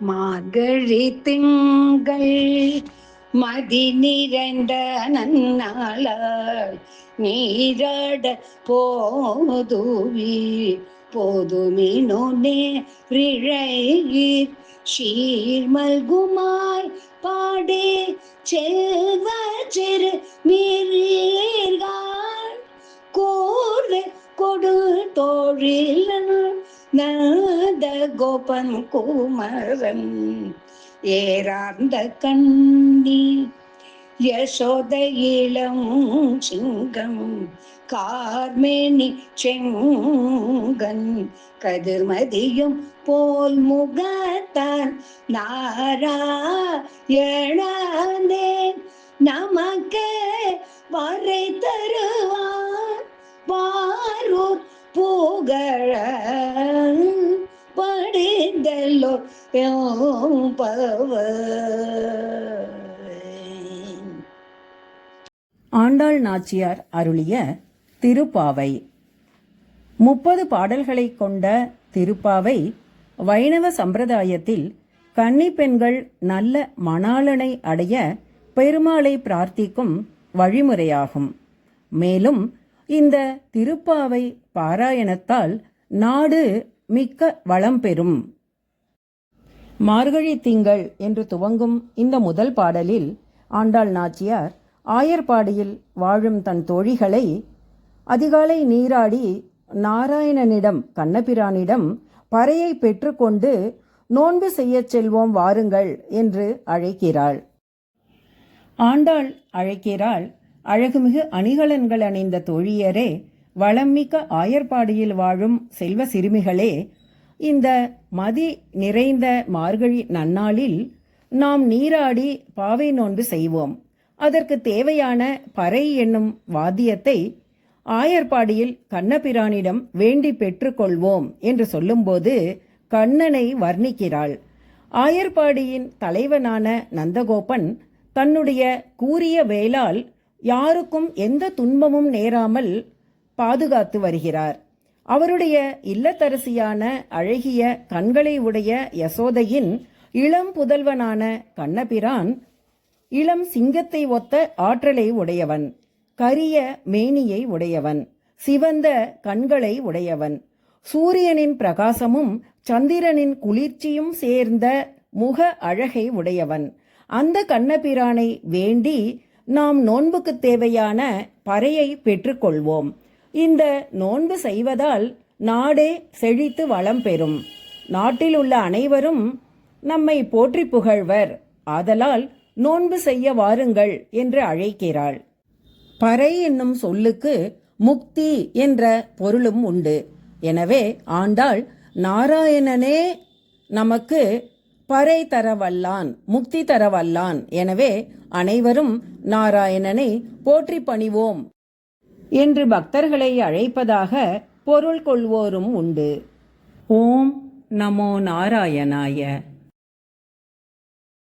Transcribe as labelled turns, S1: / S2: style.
S1: மார்கழி திங்கள் மதி நிறைந்த நன்னாளாள் நீராட போதுவி போதுமினோ நேரிழையீர் சீர்மல்குமாய் பாடே செல்வ சிறு மீறீர்கள் கூறு கொடு தோழில் நான் கோபன் குமரன் ஏறார்ந்த கண்ணி யசோத இளம் சிங்கம் கார்மேனி செங்கன். கதிர்மதியும் போல் முகத்தான் நாராயணனே நமக்கு வரை தருவ
S2: ஆண்டாள் நாச்சியார் அருளிய திருப்பாவை. முப்பது பாடல்களைக் கொண்ட திருப்பாவை வைணவ சம்பிரதாயத்தில் கன்னி பெண்கள் நல்ல மணாளனை அடைய பெருமாளை பிரார்த்திக்கும் வழிமுறையாகும். மேலும் இந்த திருப்பாவை பாராயணத்தால் நாடு மிக்க வளம் பெறும். மார்கழி திங்கள் என்று துவங்கும் இந்த முதல் பாடலில் ஆண்டாள் நாச்சியார் ஆயர்பாடியில் வாழும் தன் தோழிகளை அதிகாலை நீராடி நாராயணனிடம் கண்ணபிரானிடம் பறையை பெற்றுக்கொண்டு நோன்பு செய்யச் செல்வோம் வாருங்கள் என்று அழைக்கிறாள். ஆண்டாள் அழைக்கிறாள் அழகுமிகு அணிகலன்கள் அணிந்த தோழியரே வளம்மிக்க ஆயர்பாடியில் வாழும் செல்வ சிறுமிகளே இந்த மதி நிறைந்த மார்கழி நன்னாளில் நாம் நீராடி பாவை நோன்பு செய்வோம். அதற்கு தேவையான பறை என்னும் வாத்தியத்தை ஆயர்பாடியில் கண்ணபிரானிடம் வேண்டி பெற்றுக்கொள்வோம் என்று சொல்லும்போது கண்ணனை வர்ணிக்கிறாள். ஆயர்பாடியின் தலைவனான நந்தகோபன் தன்னுடைய கூறிய வேளால் யாருக்கும் எந்த துன்பமும் நேராமல் பாதுகாத்து வருகிறார். அவருடைய இல்லத்தரசியான அழகிய கண்களை உடைய யசோதையின் இளம் புதல்வனான கண்ணபிரான் இளம் சிங்கத்தை ஒத்த ஆற்றலை உடையவன் கரிய மேனியை உடையவன் சிவந்த கண்களை உடையவன் சூரியனின் பிரகாசமும் சந்திரனின் குளிர்ச்சியும் சேர்ந்த முக அழகை உடையவன். அந்த கண்ணபிரானை வேண்டி நாம் நோன்புக்கு தேவையான பறையை பெற்றுக்கொள்வோம். இந்த நோன்பு செய்வதால் நாடே செழித்து வளம் பெறும். நாட்டில் உள்ள அனைவரும் நம்மை போற்றி புகழ்வர். ஆதலால் நோன்பு செய்ய வாருங்கள் என்று அழைக்கிறாள். பறை என்னும் சொல்லுக்கு முக்தி என்ற பொருளும் உண்டு. எனவே ஆண்டாள் நாராயணனே நமக்கு பறை தரவல்லான் முக்தி தரவல்லான். எனவே அனைவரும் நாராயணனை போற்றி பணிவோம். என்று பக்தர்களை அழைப்பதாக பொருள் கொள்வோரும் உண்டு. ஓம் நமோ நாராயணாய.